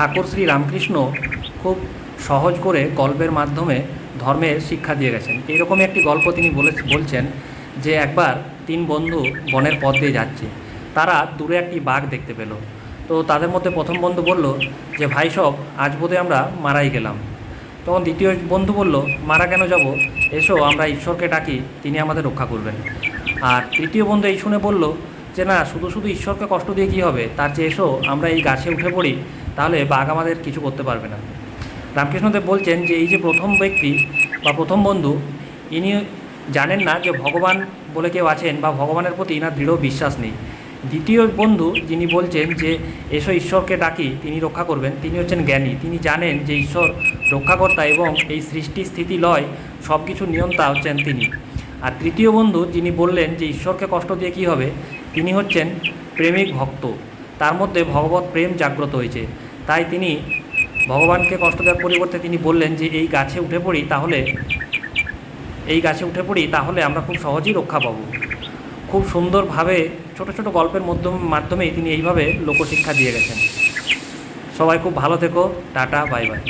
ঠাকুর শ্রী রামকৃষ্ণ খুব সহজ করে গল্পের মাধ্যমে ধর্মের শিক্ষা দিয়ে গেছেন। এইরকমই একটি গল্প তিনি বলে বলছেন যে একবার তিন বন্ধু বনের পথ দিয়ে যাচ্ছে। তারা দূরে একটি বাঘ দেখতে পেল। তো তাদের মধ্যে প্রথম বন্ধু বলল যে, ভাই সব, আজ বোধে আমরা মারাই গেলাম। তখন দ্বিতীয় বন্ধু বলল, মারা কেন যাব? এসো, আমরা ঈশ্বরকে ডাকি, তিনি আমাদের রক্ষা করবেন। আর তৃতীয় বন্ধু এই শুনে বলল যে, না, শুধু শুধু ঈশ্বরকে কষ্ট দিয়ে কী হবে? তার চেয়ে এসো, আমরা এই গাছে উঠে পড়ি তাহলে বাঘ আমাদের কিছু করতে পারবে না। রামকৃষ্ণদেব বলছেন যে, এই যে প্রথম ব্যক্তি বা প্রথম বন্ধু, ইনি জানেন না যে ভগবান বলে কেউ আছেন বা ভগবানের প্রতি ইনার দৃঢ় বিশ্বাস নেই। দ্বিতীয় বন্ধু যিনি বলছেন যে, এসো ঈশ্বরকে ডাকি, তিনি রক্ষা করবেন। তিনি হচ্ছেন জ্ঞানী। তিনি জানেন যে ঈশ্বর রক্ষাকর্তা এবং এই সৃষ্টি, স্থিতি, লয় সব কিছু নিয়ন্তা হচ্ছেন তিনি। আর তৃতীয় বন্ধু যিনি বললেন যে, ঈশ্বরকে কষ্ট দিয়ে কী হবে? তিনি হচ্ছেন প্রেমিক ভক্ত। তার মধ্যে ভগবত প্রেম জাগ্রত হয়েছে। তাই তিনি ভগবানকে কষ্ট দেওয়ার পরিবর্তে তিনি বললেন যে, এই গাছে উঠে পড়ি তাহলে, এই গাছে উঠে পড়ি তাহলে আমরা খুব সহজেই রক্ষা পাব। খুব সুন্দরভাবে ছোট ছোট গল্পের মাধ্যম, মাধ্যমেই তিনি এইভাবে লোকশিক্ষা দিয়ে গেছেন। সবাই খুব ভালো থেকো। Tata, bye bye.